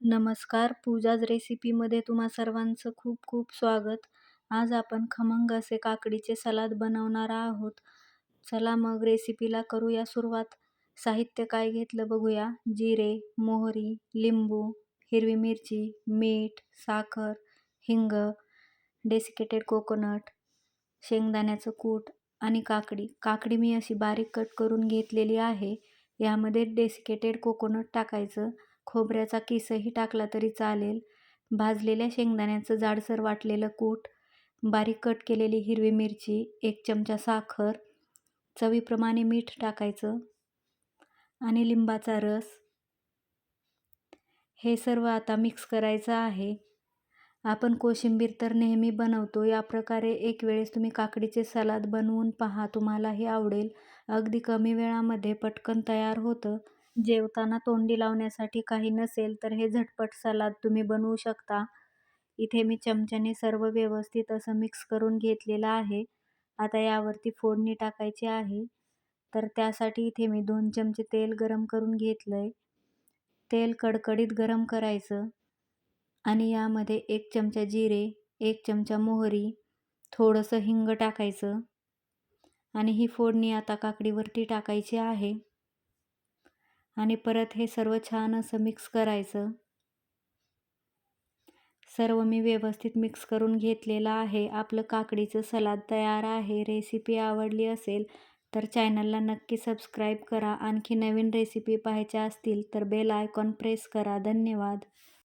नमस्कार. पूजाज रेसिपीमध्ये तुम्हा सर्वांचं खूप खूप स्वागत. आज आपण खमंग असे काकडीचे सलाद बनवणार आहोत. चला मग रेसिपीला करूया सुरुवात. साहित्य काय घेतलं बघूया. जिरे मोहरी लिंबू हिरवी मिरची मीठ साखर हिंग डेसिकेटेड कोकोनट शेंगदाण्याचं कूट आणि काकडी. काकडी मी अशी बारीक कट करून घेतलेली आहे. यामध्ये डेसिकेटेड कोकोनट टाकायचं. खोबऱ्याचा किसही टाकला तरी चालेल. भाजलेल्या शेंगदाण्याचं जाडसर वाटलेलं कूट बारीक कट केलेली हिरवी मिरची एक चमचा साखर चवीप्रमाणे मीठ टाकायचं आणि लिंबाचा रस. हे सर्व आता मिक्स करायचं आहे. आपण कोशिंबीर तर नेहमी बनवतो या प्रकारे एक वेळेस तुम्ही काकडीचे सलाद बनवून पहा तुम्हालाही आवडेल. अगदी कमी वेळामध्ये पटकन तयार होतं. जेवताना तोंडी लावण्यासाठी काही नसेल तर हे झटपट सलाद तुम्ही बनवू शकता. इथे मी चमच्याने सर्व व्यवस्थित असं मिक्स करून घेतलेलं आहे. आता यावरती फोडणी टाकायची आहे. तर त्यासाठी इथे मी दोन चमचे तेल गरम करून घेतलं आहे तेल कडकडीत गरम करायचं. आणि यामध्ये एक चमचा जिरे एक चमचा मोहरी थोडंसं हिंग टाकायचं. आणि ही फोडणी आता काकडीवरती टाकायची आहे. आणि परत हे सर्व छान असं मिक्स करायचं. सर्व मी व्यवस्थित मिक्स करून घेतलेलं आहे. आपलं काकडीचं सलाद तयार आहे. रेसिपी आवडली असेल तर चॅनलला नक्की सबस्क्राईब करा. आणखी नवीन रेसिपी पाहायच्या असतील तर बेल आयकॉन प्रेस करा. धन्यवाद.